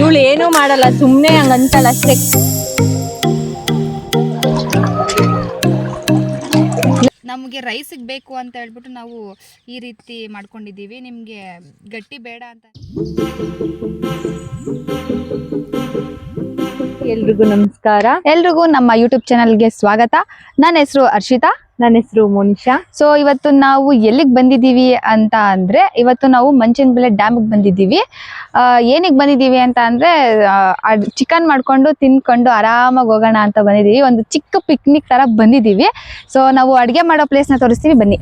ಇವಳು ಏನು ಮಾಡಲ್ಲ, ಸುಮ್ನೆ ಹಂಗಂತಲ್ಲ ಅಷ್ಟೇ. ನಮಗೆ ರೈಸ್ ಬೇಕು ಅಂತ ಹೇಳ್ಬಿಟ್ಟು ನಾವು ಈ ರೀತಿ ಮಾಡ್ಕೊಂಡಿದ್ದೀವಿ. ನಿಮಗೆ ಗಟ್ಟಿ ಬೇಡ ಅಂತ. ಎಲ್ರಿಗೂ ನಮಸ್ಕಾರ. ಎಲ್ರಿಗೂ ನಮ್ಮ ಯೂಟ್ಯೂಬ್ ಚಾನಲ್ಗೆ ಸ್ವಾಗತ. ನನ್ನ ಹೆಸರು ಹರ್ಷಿತಾ ನನ್ನ ಹೆಸರು ಮೋನಿಶಾ. ಸೊ ಇವತ್ತು ನಾವು ಎಲ್ಲಿಗೆ ಬಂದಿದ್ದೀವಿ ಅಂತ ಅಂದ್ರೆ ಇವತ್ತು ನಾವು ಮಂಚನಬೆಲೆ ಡ್ಯಾಮಿಗೆ ಬಂದಿದ್ದೀವಿ. ಏನಿಗೆ ಬಂದಿದ್ದೀವಿ ಅಂತ ಅಂದ್ರೆ ಚಿಕನ್ ಮಾಡ್ಕೊಂಡು ತಿನ್ಕೊಂಡು ಆರಾಮಾಗಿ ಹೋಗೋಣ ಅಂತ ಬಂದಿದ್ದೀವಿ. ಒಂದು ಚಿಕ್ಕ ಪಿಕ್ನಿಕ್ ತರ ಬಂದಿದ್ದೀವಿ. ಸೊ ನಾವು ಅಡುಗೆ ಮಾಡೋ ಪ್ಲೇಸ್ನ ತೋರಿಸ್ತೀವಿ. ಬನ್ನಿ.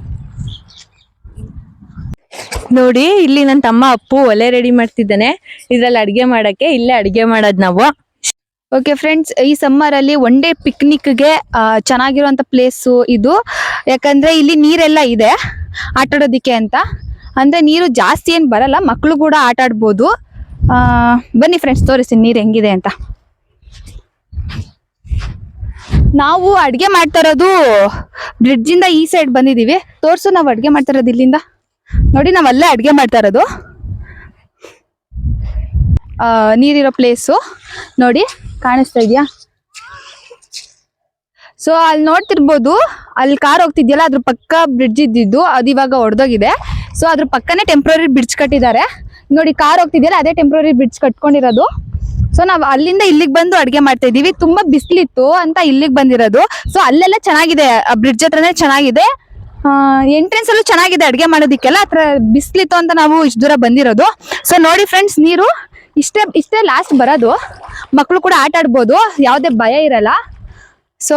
ನೋಡಿ ಇಲ್ಲಿ ನನ್ನ ತಮ್ಮ ಅಪ್ಪು ಒಲೆ ರೆಡಿ ಮಾಡ್ತಿದ್ದಾನೆ. ಇದ್ರಲ್ಲಿ ಅಡ್ಗೆ ಮಾಡಕ್ಕೆ ಇಲ್ಲೇ ಅಡುಗೆ ಮಾಡೋದು ನಾವು. ಓಕೆ ಫ್ರೆಂಡ್ಸ್ ಈ ಸಮ್ಮರ್ ಅಲ್ಲಿ ಒನ್ ಡೇ ಪಿಕ್ನಿಕ್ಗೆ ಚೆನ್ನಾಗಿರುವಂತ ಪ್ಲೇಸು ಇದು. ಯಾಕಂದ್ರೆ ಇಲ್ಲಿ ನೀರೆಲ್ಲ ಇದೆ ಆಟ ಆಡೋದಿಕ್ಕೆ ಅಂತ. ಅಂದ್ರೆ ನೀರು ಜಾಸ್ತಿ ಏನ್ ಬರಲ್ಲ ಮಕ್ಕಳು ಕೂಡ ಆಟ ಆಡ್ಬೋದು. ಬನ್ನಿ ಫ್ರೆಂಡ್ಸ್ ತೋರಿಸ್ತೀನಿ ನೀರು ಹೆಂಗಿದೆ ಅಂತ. ನಾವು ಅಡ್ಗೆ ಮಾಡ್ತಾ ಇರೋದು ಬ್ರಿಡ್ಜ್ ಇಂದ ಈ ಸೈಡ್ ಬಂದಿದೀವಿ. ತೋರ್ಸು ನಾವು ಅಡ್ಗೆ ಮಾಡ್ತಾ ಇರೋದು ಇಲ್ಲಿಂದ. ನೋಡಿ, ನಾವು ಅಲ್ಲೇ ಅಡ್ಗೆ ಮಾಡ್ತಾ ಇರೋದು. ನೀರಿರೋ ಪ್ಲೇಸು ನೋಡಿ. ಕಾಣಿಸ್ತಾ ಇದೆಯಾ? ಸೊ ಅಲ್ಲಿ ನೋಡ್ತಿರ್ಬೋದು, ಅಲ್ಲಿ ಕಾರ್ ಹೋಗ್ತಿದ್ಯಲ್ಲ, ಅದ್ರ ಪಕ್ಕ ಬ್ರಿಡ್ಜ್ ಇದ್ದಿದ್ದು, ಅದು ಇವಾಗ ಒಡೆದೋಗಿದೆ. ಸೊ ಅದ್ರ ಪಕ್ಕನೇ ಟೆಂಪ್ರರಿ ಬ್ರಿಡ್ಜ್ ಕಟ್ಟಿದ್ದಾರೆ. ನೋಡಿ ಕಾರ್ ಹೋಗ್ತಿದ್ಯಲ್ಲ, ಅದೇ ಟೆಂಪ್ರರಿ ಬ್ರಿಡ್ಜ್ ಕಟ್ಕೊಂಡಿರೋದು. ಸೊ ನಾವು ಅಲ್ಲಿಂದ ಇಲ್ಲಿಗೆ ಬಂದು ಅಡುಗೆ ಮಾಡ್ತಾ ಇದೀವಿ ತುಂಬಾ ಬಿಸಿಲಿತ್ತು ಅಂತ ಇಲ್ಲಿಗೆ ಬಂದಿರೋದು. ಸೊ ಅಲ್ಲೆಲ್ಲ ಚೆನ್ನಾಗಿದೆ. ಆ ಬ್ರಿಡ್ಜ್ ಹತ್ರನೇ ಚೆನ್ನಾಗಿದೆ. ಎಂಟ್ರೆನ್ಸ್ ಅಲ್ಲೂ ಚೆನ್ನಾಗಿದೆ ಮಾಡೋದಕ್ಕೆಲ್ಲ. ಆ ಥರ ಬಿಸಿಲಿತ್ತು ಅಂತ ನಾವು ಇಷ್ಟು ದೂರ ಬಂದಿರೋದು. ಸೊ ನೋಡಿ ಫ್ರೆಂಡ್ಸ್ ನೀರು. ಇಷ್ಟೇ ಇಷ್ಟೇ ಲಾಸ್ಟ್ ಬರೋದು. ಮಕ್ಕಳು ಕೂಡ ಆಟ ಆಡ್ಬೋದು, ಯಾವುದೇ ಭಯ ಇರಲ್ಲ. ಸೊ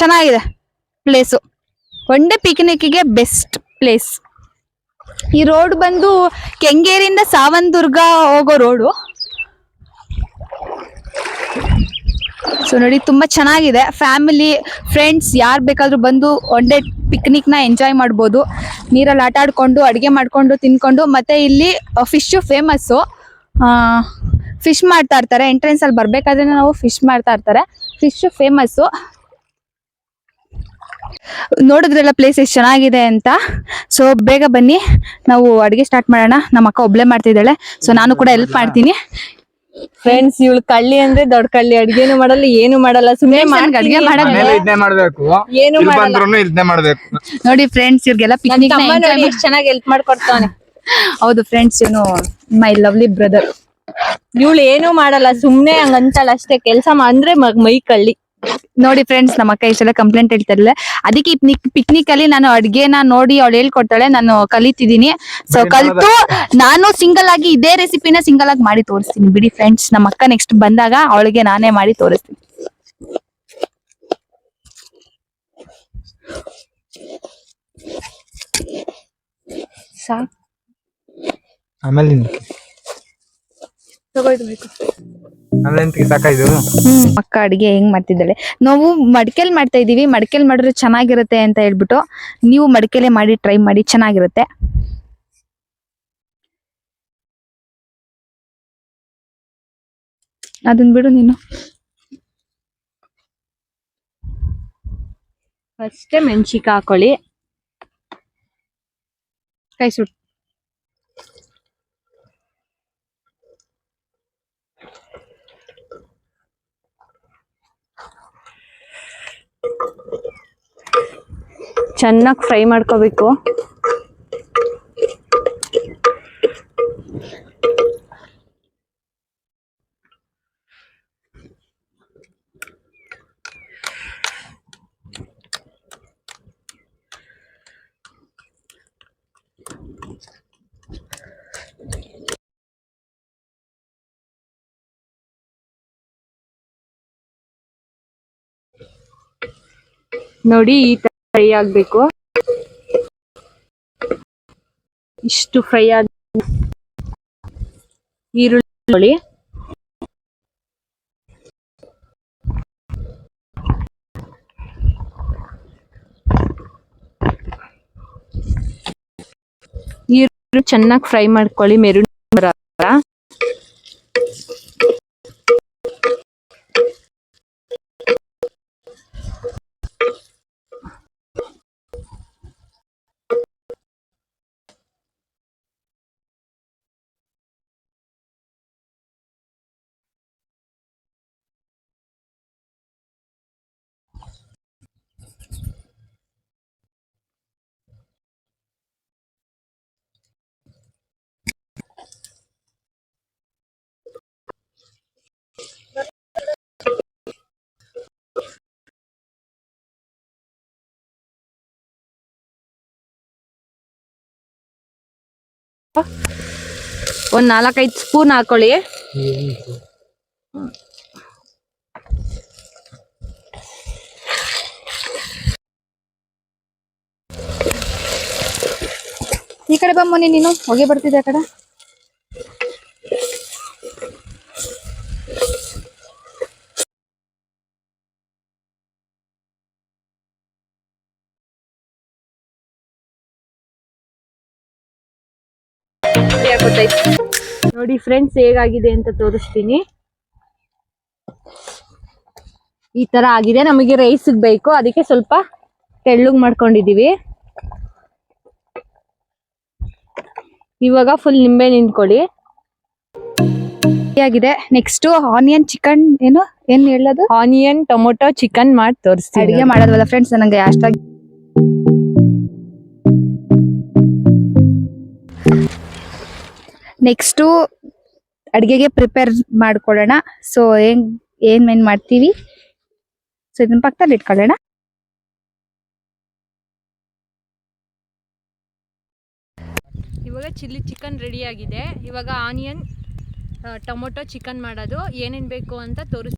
ಚೆನ್ನಾಗಿದೆ ಪ್ಲೇಸು ಒನ್ ಡೇ ಪಿಕ್ನಿಕ್ಗೆ ಬೆಸ್ಟ್ ಪ್ಲೇಸ್ ಈ ರೋಡ್ ಬಂದು ಕೆಂಗೇರಿಯಿಂದ ಸಾವಂದುರ್ಗ ಹೋಗೋ ರೋಡು ಸೊ ನೋಡಿ, ತುಂಬ ಚೆನ್ನಾಗಿದೆ. ಫ್ಯಾಮಿಲಿ ಫ್ರೆಂಡ್ಸ್ ಯಾರು ಬೇಕಾದರೂ ಬಂದು ಒನ್ ಡೇ ಪಿಕ್ನಿಕ್ನ ಎಂಜಾಯ್ ಮಾಡ್ಬೋದು. ನೀರಲ್ಲಿ ಆಟ ಆಡ್ಕೊಂಡು, ಅಡುಗೆ ಮಾಡ್ಕೊಂಡು, ತಿನ್ಕೊಂಡು, ಮತ್ತೆ ಇಲ್ಲಿ ಫಿಶ್ ಫೇಮಸ್ಸು ಫಿಶ್ ಮಾಡ್ತಾ ಇರ್ತಾರೆ. ಎಂಟ್ರೆನ್ಸ್ ಅಲ್ಲಿ ಬರ್ಬೇಕಾದ್ರೆ ನಾವು ಫಿಶ್ ಮಾಡ್ತಾ ಇರ್ತಾರೆ. ಫಿಶ್ ಫೇಮಸ್ಸು ನೋಡಿದ್ರೆಲ್ಲ ಪ್ಲೇಸ್ ಎಷ್ಟು ಚೆನ್ನಾಗಿದೆ ಅಂತ? ಸೊ ಬೇಗ ಬನ್ನಿ. ನಾವು ಅಡಿಗೆ ಸ್ಟಾರ್ಟ್ ಮಾಡೋಣ. ನಮ್ಮ ಅಕ್ಕ ಒಬ್ಳೆ ಮಾಡ್ತಿದ್ದಾಳೆ ಸೊ ನಾನು ಕೂಡ ಹೆಲ್ಪ್ ಮಾಡ್ತೀನಿ. ಫ್ರೆಂಡ್ಸ್ ಇವಳು ಕಳ್ಳಿ ಅಂದ್ರೆ ದೊಡ್ಡ ಕಳ್ಳಿ. ಅಡ್ಗೆನು ಮಾಡಲ್ಲ ಏನು ಮಾಡಲ್ಲ. ಸುಮ್ಮನೆ ಅಡ್ಗೆ ಮಾಡಬೇಕು. ಏನು ಮಾಡಲ್ಲ. ನೋಡಿ ಫ್ರೆಂಡ್ಸ್ ಇವ್ರಿಗೆಲ್ಲ ನನ್ ಪಿಕ್ನಿಕ್ ಚೆನ್ನಾಗಿ ಹೆಲ್ಪ್ ಮಾಡ್ಕೊಡ್ತಾನೆ. ಹೌದು ಫ್ರೆಂಡ್ಸ್ ಇವನು ಮೈ ಲವ್ಲಿ ಬ್ರದರ್ ಇವಳು ಏನು ಮಾಡಲ್ಲ ಸುಮ್ನೆ ಹಂಗಂತಲ್ಲ ಅಷ್ಟೇ. ಕೆಲಸ ಅಂದ್ರೆ ಮ- ಮೈ ಕಳ್ಳಿ. ನೋಡಿ ಫ್ರೆಂಡ್ಸ್ ನಮ್ಮ ಅಕ್ಕ ಇಷ್ಟೆಲ್ಲ ಕಂಪ್ಲೇಂಟ್ ಹೇಳ್ತಾರಲ್ಲ. ಅದಕ್ಕೆ ಈ ಪಿಕ್ನಿಕ್ ಅಲ್ಲಿ ನಾನು ಅಡ್ಗೆನ ನೋಡಿ ಅವಳು ಹೇಳ್ಕೊಡ್ತಾಳೆ ನಾನು ಕಲಿತಿದ್ದೀನಿ. ಸೊ ಕಲಿತು ಕಲ್ತು ನಾನು ಸಿಂಗಲ್ ಆಗಿ ಇದೇ ರೆಸಿಪಿನ ಸಿಂಗಲ್ ಆಗಿ ಮಾಡಿ ತೋರಿಸ್ತೀನಿ. ಬಿಡಿ ಫ್ರೆಂಡ್ಸ್ ನಮ್ಮ ಅಕ್ಕ ನೆಕ್ಸ್ಟ್ ಬಂದಾಗ ಅವಳಿಗೆ ನಾನೇ ಮಾಡಿ ತೋರಿಸ್ತೀನಿ. ಸಾಕು. ಆಮೇಲೆ ಹ್ಮ್. ಅಕ್ಕ ಅಡಿಗೆ ಹೆಂಗ್ ಮಾಡ್ತಿದ್ದಾಳೆ? ನಾವು ಮಡಿಕೆಲ್ ಮಾಡ್ತಾ ಇದೀವಿ ಮಡಿಕೆಲ್ ಮಾಡಿದ್ರೆ ಚೆನ್ನಾಗಿರುತ್ತೆ ಅಂತ ಹೇಳ್ಬಿಟ್ಟು ನೀವು ಮಡಿಕೆಲೆ ಮಾಡಿ ಟ್ರೈ ಮಾಡಿ ಚೆನ್ನಾಗಿರುತ್ತೆ. ಅದನ್ ಬಿಡು ನೀನು. ಫಸ್ಟ್ ಮೆಣಸಿಕ ಹಾಕೊಳ್ಳಿ. ಕೈ ಸುಟ್ ಚೆನ್ನಾಗಿ ಫ್ರೈ ಮಾಡ್ಕೋಬೇಕು. ನೋಡಿ ಈ ಫ್ರೈ ಆಗ್ಬೇಕು. ಇಷ್ಟು ಫ್ರೈ ಆದ ಈರುಳ್ಳಿ. ಈರುಳ್ಳಿ ಚೆನ್ನಾಗಿ ಫ್ರೈ ಮಾಡ್ಕೊಳ್ಳಿ ಮೆರುನ್ ಒಂದ್ ನಾಲ್ಕೈದು ಸ್ಪೂನ್ ಹಾಕೊಳ್ಳಿ. ಈ ಕಡೆ ಬಮ್ಮನಿ ನೀನು ಹೊಗೆ ಬರ್ತಿದೆ ಆ ಕಡೆ? ನೋಡಿ ಫ್ರೆಂಡ್ಸ್ ಹೇಗಾಗಿದೆ ಅಂತ ತೋರಿಸ್ತೀನಿ. ಈ ತರ ಆಗಿದೆ. ನಮಗೆ ರೈಸ್ ಬೇಕು. ಅದಕ್ಕೆ ಸ್ವಲ್ಪ ತೆಳ್ಳಗ್ ಮಾಡ್ಕೊಂಡಿದೀವಿ. ಇವಾಗ ಫುಲ್ ನಿಂಬೆ ನಿಂತ್ಕೊಳ್ಳಿ. ಆಗಿದೆ. ನೆಕ್ಸ್ಟ್ ಆನಿಯನ್ ಚಿಕನ್ ಏನು? ಏನ್ ಹೇಳೋದು? ಆನಿಯನ್ ಟೊಮೊಟೊ ಚಿಕನ್ ಮಾಡಿ ತೋರಿಸ್ತೀನಿ. ಅಡಿಗೆ ಮಾಡೋದಲ್ಲ ಫ್ರೆಂಡ್ಸ್ ನನಗೆ ಅಷ್ಟಾಗಿ ನೆಕ್ಸ್ಟು ಅಡಿಗೆಗೆ ಪ್ರಿಪೇರ್ ಮಾಡ್ಕೊಳ್ಳೋಣ. ಸೊ ಏನ್ ಏನ್ ಮೇನ್ ಮಾಡ್ತೀವಿ? ಸೊ ಇದನ್ನ ಪಕ್ಕದಲ್ಲಿ ಇಟ್ಕೊಳ್ಳೋಣ. ಇವಾಗ ಚಿಲ್ಲಿ ಚಿಕನ್ ರೆಡಿ ಆಗಿದೆ. ಇವಾಗ ಆನಿಯನ್ ಟೊಮೊಟೊ ಚಿಕನ್ ಮಾಡೋದು. ಏನೇನು ಬೇಕು ಅಂತ ತೋರಿಸ್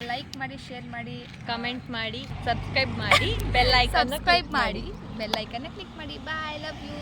ಲೈಕ್ ಮಾಡಿ ಶೇರ್ ಮಾಡಿ. ಕಮೆಂಟ್ ಮಾಡಿ ಸಬ್ಸ್ಕ್ರೈಬ್ ಮಾಡಿ ಬೆಲ್ ಐಕನ್ ಸಬ್ಸ್ಕ್ರೈಬ್ ಮಾಡಿ. ಬೆಲ್ ಐಕನ್ನ ಕ್ಲಿಕ್ ಮಾಡಿ. Bye love you